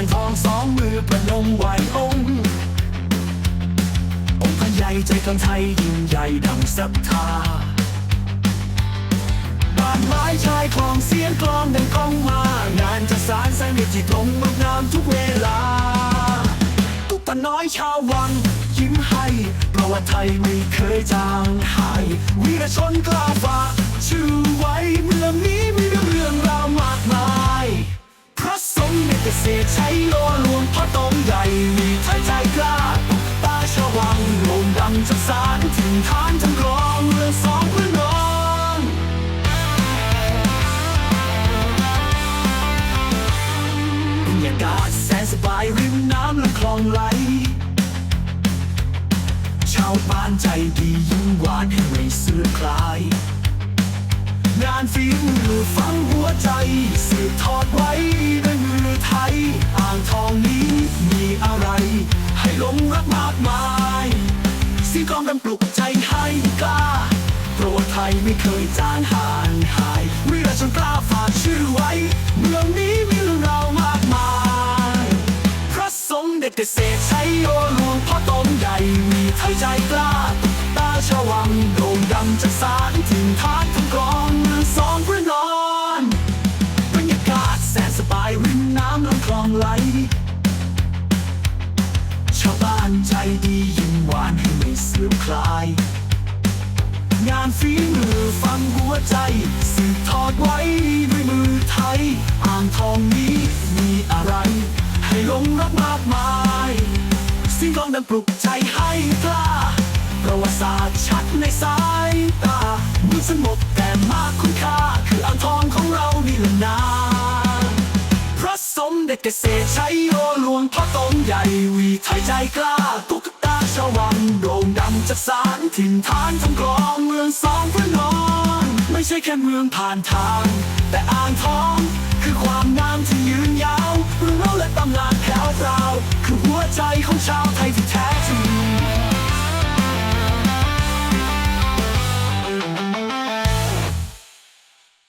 านทองสองมือประนมไหวองค์ องค์พระใหญ่ใจกลางไทยยิ่งใหญ่ดังศรัทธาบ้านไม้ชายคลองเสียงกลองดังกองมา งานจะสารแสงเดจิตรงมืกน้ำทุกเวลา ตุ๊กตาน้อยชาววังยิ้มให้ประวัติไทยไม่เคยจางหายวีรชนกล้าฝ่าชื่อไว้เมื่องนี้ สบายริมน้ำแลำคลองไหล ชาวบ้านใจดียิ่งหวานให้ไม่เสื่อคลาย งานฝีมือฝังหัวใจ สืบทอดไว้ด้วยมือไทย อ่างทองนี้มีอะไร ให้หลงรักมากมายสียงกองดังปลุกใจให้กล้าเพราะว่าไทยไม่เคยจางห่างหายวิราชนกล้าฝากชื่อไว้ กษตรใช้โยหลวงพ่อตนใหญ่มีไทยใจกล้า ตาชาวังโด่งดังจากสารถิ่นฐานทั้งกรองเมืองสองพระนอนบรรยากาศแสนสบายริมน้ำลำคลองไหล ชาวบ้านใจดียิ้มหวานให้ไม่เสื่อมคลาย งานฝีมือฟังหัวใจ สืบทอดไว้ด้วยมือไทย อ่างทองนี้มีอะไร ให้ลงรักมากมาย เสิ่งกลองดังปลุกใจให้กล้า ประวัติศาสตร์ชัดในสายตาเมืองสงบแต่มากคุณค่า คืออ่างทองของเรานี่แหละนาพระสมเด็จเกษตรใช้โยหลวงพ่อตองใหญ่วีไทยใจกล้าตุ๊กตาชาววังโด่งดังจากสารถิ่นฐานทั้งกรองเมืองสองพระนอนไม่ใช่แค่เมืองผ่านทาง แต่อ่างทองคือความงามที่ยืนยาวเรื่องเล่าและตำนาน